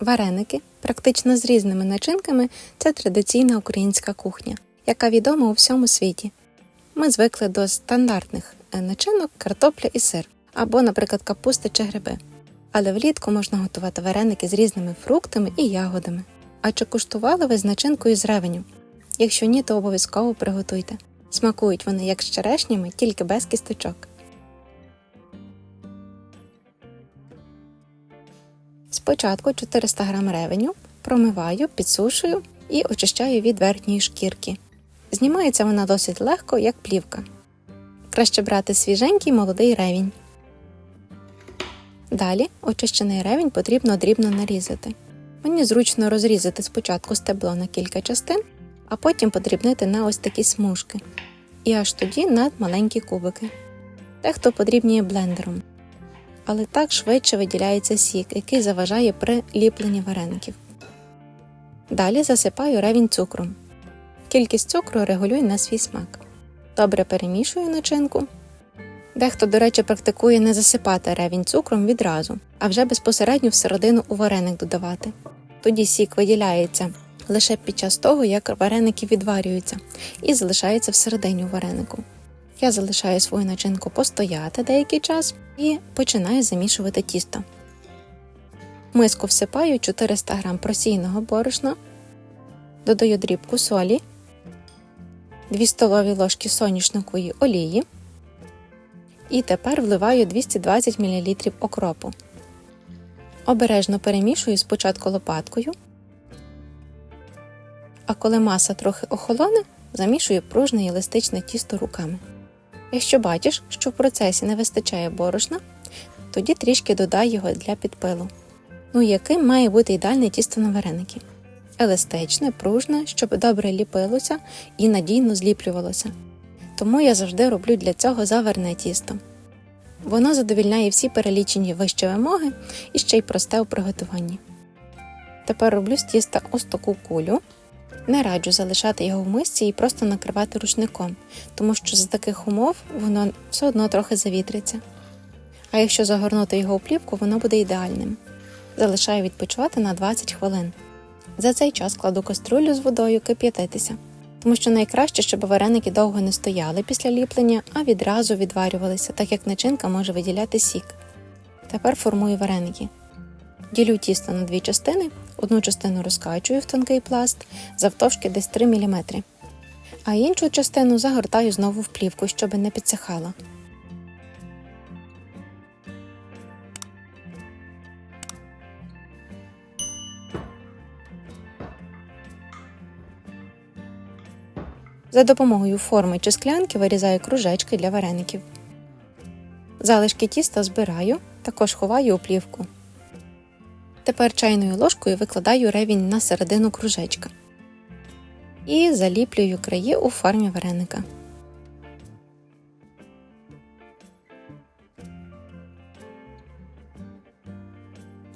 Вареники, практично з різними начинками, це традиційна українська кухня, яка відома у всьому світі. Ми звикли до стандартних е, начинок картопля і сир, або, наприклад, капуста чи гриби. Але влітку можна готувати вареники з різними фруктами і ягодами. А чи куштували ви з начинкою з ревеню? Якщо ні, то обов'язково приготуйте. Смакують вони як з черешнями, тільки без кісточок. Спочатку 400 г ревеню промиваю, підсушую і очищаю від верхньої шкірки. Знімається вона досить легко, як плівка. Краще брати свіженький молодий ревінь. Далі очищений ревінь потрібно дрібно нарізати. Мені зручно розрізати спочатку стебло на кілька частин, а потім подрібнити на ось такі смужки. І аж тоді на маленькі кубики. Дехто подрібнює блендером. Але так швидше виділяється сік, який заважає при ліпленні вареників. Далі засипаю ревінь цукром. Кількість цукру регулюю на свій смак. Добре перемішую начинку. Дехто, до речі, практикує не засипати ревінь цукром відразу, а вже безпосередньо всередину у вареник додавати. Тоді сік виділяється лише під час того, як вареники відварюються, і залишається всередині у варенику. Я залишаю свою начинку постояти деякий час і починаю замішувати тісто. Миску всипаю 400 г просійного борошна, додаю дрібку солі, 2 столові ложки соняшникової олії і тепер вливаю 220 мл окропу. Обережно перемішую спочатку лопаткою, а коли маса трохи охолоне, замішую пружне і еластичне тісто руками. Якщо бачиш, що в процесі не вистачає борошна, тоді трішки додай його для підпилу. Ну яким має бути ідеальне тісто на вареники? Еластичне, пружне, щоб добре ліпилося і надійно зліплювалося. Тому я завжди роблю для цього заварне тісто. Воно задовільняє всі перелічені вище вимоги і ще й просте у приготуванні. Тепер роблю з тіста ось таку кулю. Не раджу залишати його в мисці і просто накривати рушником, тому що за таких умов воно все одно трохи завітриться. А якщо загорнути його у плівку, воно буде ідеальним. Залишаю відпочивати на 20 хвилин. За цей час кладу каструлю з водою кип'ятитися, тому що найкраще, щоб вареники довго не стояли після ліплення, а відразу відварювалися, так як начинка може виділяти сік. Тепер формую вареники. Ділю тісто на дві частини, одну частину розкачую в тонкий пласт завтовшки десь 3 мм, а іншу частину загортаю знову в плівку, щоб не підсихала. За допомогою форми чи склянки вирізаю кружечки для вареників. Залишки тіста збираю, також ховаю у плівку. Тепер чайною ложкою викладаю ревінь на середину кружечка і заліплюю краї у формі вареника.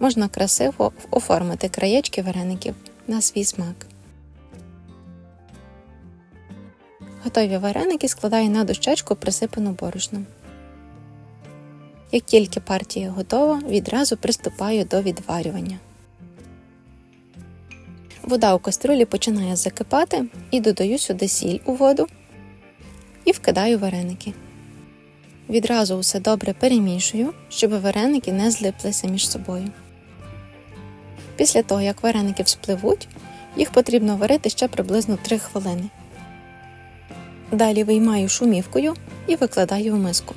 Можна красиво оформити краєчки вареників на свій смак. Готові вареники складаю на дощечку, присипану борошном. Як тільки партія готова, відразу приступаю до відварювання. Вода у каструлі починає закипати і додаю сюди сіль у воду і вкидаю вареники. Відразу усе добре перемішую, щоб вареники не злиплися між собою. Після того, як вареники вспливуть, їх потрібно варити ще приблизно 3 хвилини. Далі виймаю шумівкою і викладаю в миску.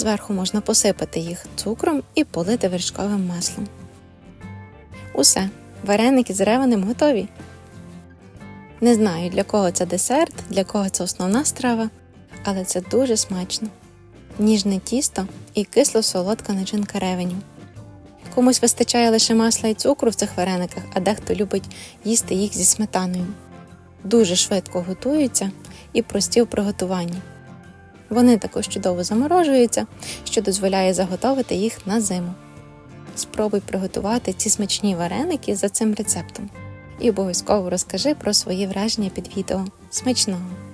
Зверху можна посипати їх цукром і полити вершковим маслом. Усе, вареники з ревенем готові. Не знаю, для кого це десерт, для кого це основна страва, але це дуже смачно. Ніжне тісто і кисло-солодка начинка ревеню. Комусь вистачає лише масла і цукру в цих варениках, а дехто любить їсти їх зі сметаною. Дуже швидко готуються і прості в приготуванні. Вони також чудово заморожуються, що дозволяє заготовити їх на зиму. Спробуй приготувати ці смачні вареники за цим рецептом і обов'язково розкажи про свої враження під відео. Смачного!